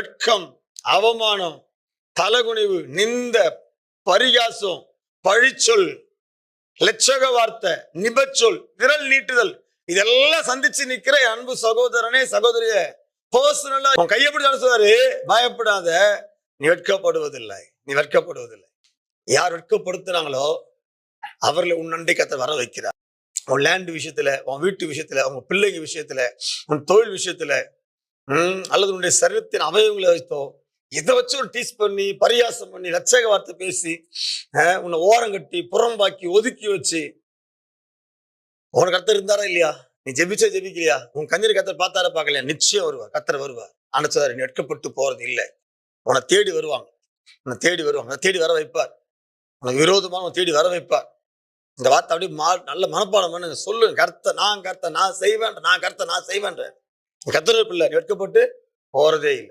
வெட்கம் அவமானம் தலகுனிவு நிந்த பரிகாசம் பழிச்சொல் லட்சக வார்த்தை நிபச்சொல் விரல் நீட்டுதல் இதெல்லாம் சந்திச்சு நிக்கிற அன்பு சகோதரனே சகோதரிய பர்சனலா உன் கையை பிடிச்சு சொல்றாரு? பயப்படாத நீ வெட்கப்படுவதில்லை நீ வெட்கப்படுவதில்லை. யார் வெட்கப்படுத்துறாங்களோ அவர்களை உன் நண்டை வர வைக்கிறார். உன் லேண்ட் விஷயத்துல உன் வீட்டு விஷயத்துல உன் பிள்ளைங்க விஷயத்துல உன் தொழில் விஷயத்துல அல்லது உன்னுடைய சரீரத்தின் அவயவங்களை வைத்தோ இதை வச்சு ஒரு டீஸ் பண்ணி பரியாசம் பண்ணி லட்சக வார்த்தை பேசி உன்னை ஓரம் கட்டி புறம்பாக்கி ஒதுக்கி வச்சு உனக்கு கத்தர் இருந்தாரா இல்லையா? நீ ஜெபிச்சா ஜெபிக்கலையா உன் கண்ணீர் கத்தர் பார்த்தாரா பார்க்கலையா? நிச்சயம் வருவார் கத்தர் வருவார். அனுச்சாரு நீ வெட்கப்பட்டு போறது இல்லை. உன்னை தேடி வருவாங்க. உன்னை தேடி வருவாங்க. தேடி வர வைப்பார். உனக்கு விரோதமான தேடி வர வைப்பார். இந்த வார்த்தை அப்படியே மா நல்ல மனப்பாடம் பண்ணுங்க. சொல்லு கர்த்த நான் கர்த்த நான் செய்வேன் நான் கர்த்த நான் செய்வேன் கத்திர பிள்ளை நீ வெட்கப்பட்டு போறதே இல்லை.